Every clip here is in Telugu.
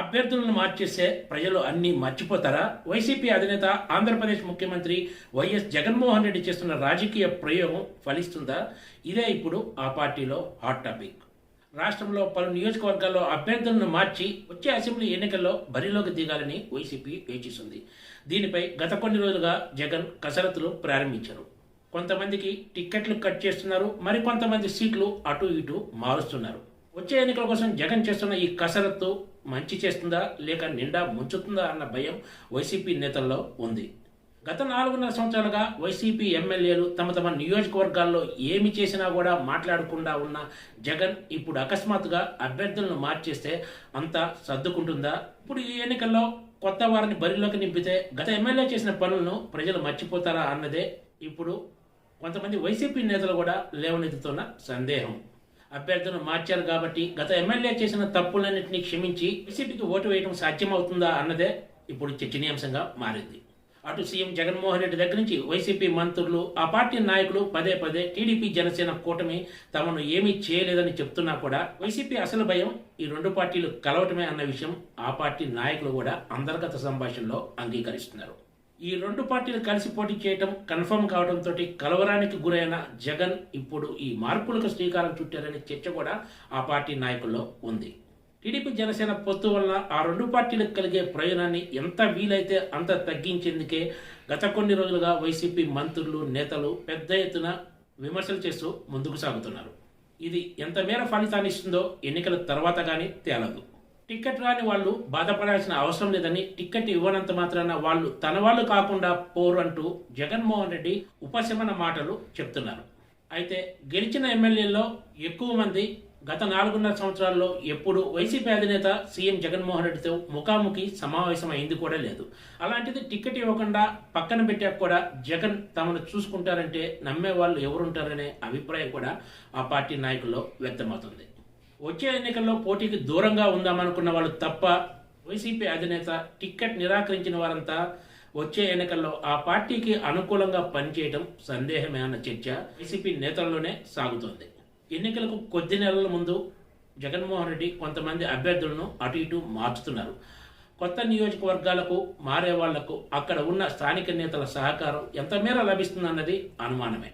అభ్యర్థులను మార్చేస్తే ప్రజలు అన్ని మర్చిపోతారా? వైసీపీ అధినేత ఆంధ్రప్రదేశ్ ముఖ్యమంత్రి వైఎస్ జగన్మోహన్ రెడ్డి చేస్తున్న రాజకీయ ప్రయోగం ఫలిస్తుందా? ఇదే ఇప్పుడు ఆ పార్టీలో హాట్ టాపిక్. రాష్ట్రంలో పలు నియోజకవర్గాల్లో అభ్యర్థులను మార్చి వచ్చే అసెంబ్లీ ఎన్నికల్లో బరిలోకి దిగాలని వైసీపీ వేచిస్తుంది దీనిపై గత కొన్ని రోజులుగా జగన్ కసరత్తులు ప్రారంభించారు. కొంతమందికి టిక్కెట్లు కట్ చేస్తున్నారు మరికొంతమంది సీట్లు అటు ఇటు మారుస్తున్నారు. వచ్చే ఎన్నికల కోసం జగన్ చేస్తున్న ఈ కసరత్తు మంచి చేస్తుందా లేక నిండా ముంచుతుందా అన్న భయం వైసీపీ నేతల్లో ఉంది. గత నాలుగున్నర సంవత్సరాలుగా వైసీపీ ఎమ్మెల్యేలు తమ తమ నియోజకవర్గాల్లో ఏమి చేసినా కూడా మాట్లాడకుండా ఉన్న జగన్ ఇప్పుడు అకస్మాత్తుగా అభ్యర్థులను మార్చేస్తే అంతా సర్దుకుంటుందా? ఇప్పుడు ఈ ఎన్నికల్లో కొత్త వారిని బరిలోకి నింపితే గత ఎమ్మెల్యే చేసిన పనులను ప్రజలు మర్చిపోతారా అన్నదే ఇప్పుడు కొంతమంది వైసీపీ నేతలు కూడా లేవనెత్తుతున్న సందేహం. అభ్యర్థులను మార్చారు కాబట్టి గత ఎమ్మెల్యే చేసిన తప్పులన్నింటినీ క్షమించి వైసీపీకి ఓటు వేయడం సాధ్యమవుతుందా అన్నదే ఇప్పుడు చర్చనీయాంశంగా మారింది. అటు సీఎం జగన్మోహన్ రెడ్డి దగ్గర నుంచి వైసీపీ మంత్రులు ఆ పార్టీ నాయకులు పదే పదే టీడీపీ జనసేన కూటమి తమను ఏమీ చేయలేదని చెప్తున్నా కూడా వైసీపీ అసలు భయం ఈ రెండు పార్టీలు కలవటమే అన్న విషయం ఆ పార్టీ నాయకులు కూడా అంతర్గత సంభాషణలో అంగీకరిస్తున్నారు. ఈ రెండు పార్టీలు కలిసి పోటీ చేయటం కన్ఫర్మ్ కావడంతో కలవరానికి గురైన జగన్ ఇప్పుడు ఈ మార్పులకు శ్రీకారం చుట్టారనే చర్చ కూడా ఆ పార్టీ నాయకుల్లో ఉంది. టీడీపీ జనసేన పొత్తు వల్ల ఆ రెండు పార్టీలకు కలిగే ప్రయోజనాన్ని ఎంత వీలైతే అంత తగ్గించేందుకే గత కొన్ని రోజులుగా వైసీపీ మంత్రులు నేతలు పెద్ద ఎత్తున విమర్శలు చేస్తూ ముందుకు సాగుతున్నారు. ఇది ఎంత మేర ఫలితాన్ని ఇస్తుందో ఎన్నికల తర్వాత కానీ తేలదు. టికెట్ రాని వాళ్ళు బాధపడాల్సిన అవసరం లేదని టికెట్ ఇవ్వనంత మాత్రాన వాళ్ళు తన వాళ్ళు కాకుండా పోరు అంటూ జగన్మోహన్ రెడ్డి ఉపశమన మాటలు చెప్తున్నారు. అయితే గెలిచిన ఎమ్మెల్యేల్లో ఎక్కువ మంది గత నాలుగున్నర సంవత్సరాల్లో ఎప్పుడు వైసీపీ అధినేత సీఎం జగన్మోహన్ రెడ్డితో ముఖాముఖి సమావేశం అయింది కూడా లేదు. అలాంటిది టికెట్ ఇవ్వకుండా పక్కన పెట్టాక కూడా జగన్ తమను చూసుకుంటారంటే నమ్మే వాళ్ళు ఎవరుంటారనే అభిప్రాయం కూడా ఆ పార్టీ నాయకుల్లో వ్యక్తమవుతుంది. వచ్చే ఎన్నికల్లో పోటీకి దూరంగా ఉందామనుకున్న వాళ్ళు తప్ప వైసీపీ అధినేత టిక్కెట్ నిరాకరించిన వారంతా వచ్చే ఎన్నికల్లో ఆ పార్టీకి అనుకూలంగా పనిచేయడం సందేహమే అన్న చర్చ వైసీపీ నేతల్లోనే సాగుతోంది. ఎన్నికలకు కొద్ది నెలల ముందు జగన్మోహన్ రెడ్డి కొంతమంది అభ్యర్థులను అటు ఇటు మార్చుతున్నారు. కొత్త నియోజకవర్గాలకు మారే వాళ్ళకు అక్కడ ఉన్న స్థానిక నేతల సహకారం ఎంత మేర లభిస్తుందన్నది అనుమానమే.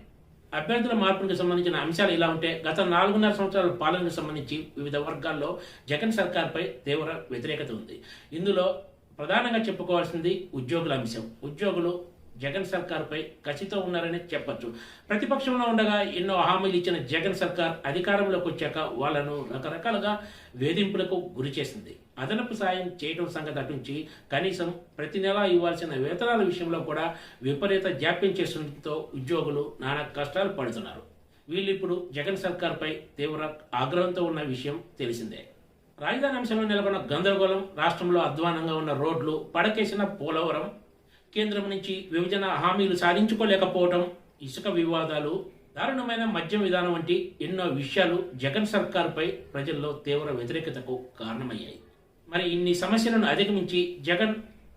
అభ్యర్థుల మార్పులకు సంబంధించిన అంశాలు ఇలా ఉంటే గత నాలుగున్నర సంవత్సరాల పాలనకు సంబంధించి వివిధ వర్గాల్లో జగన్ సర్కార్పై తీవ్ర వ్యతిరేకత ఉంది. ఇందులో ప్రధానంగా చెప్పుకోవాల్సింది ఉద్యోగుల అంశం. ఉద్యోగులు జగన్ సర్కార్పై కసితో ఉన్నారని చెప్పచ్చు. ప్రతిపక్షంలో ఉండగా ఎన్నో హామీలు ఇచ్చిన జగన్ సర్కార్ అధికారంలోకి వచ్చాక వాళ్ళను రకరకాలుగా వేధింపులకు గురి చేసింది. అదనపు సాయం చేయడం సంగతి అటుంచి కనీసం ప్రతి నెల ఇవ్వాల్సిన వేతనాల విషయంలో కూడా విపరీత జాప్యం చేస్తుండటంతో ఉద్యోగులు నానా కష్టాలు పడుతున్నారు. వీళ్ళు ఇప్పుడు జగన్ సర్కార్పై తీవ్ర ఆగ్రహంతో ఉన్న విషయం తెలిసిందే. రాజధాని అంశంలో నెలకొన్న గందరగోళం రాష్ట్రంలో అధ్వానంగా ఉన్న రోడ్లు పడకేసిన పోలవరం కేంద్రం నుంచి విభజన హామీలు సాధించుకోలేకపోవడం ఇసుక వివాదాలు దారుణమైన మద్యం విధానం వంటి ఎన్నో విషయాలు జగన్ సర్కార్పై ప్రజల్లో తీవ్ర వ్యతిరేకతకు కారణమయ్యాయి. మరి ఇన్ని సమస్యలను అధిగమించి జగన్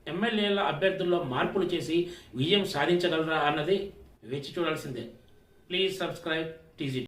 ఎమ్మెల్యేల అభ్యర్థుల్లో మార్పులు చేసి విజయం సాధించగలరా అన్నది వేచి చూడాల్సిందే. Please subscribe TG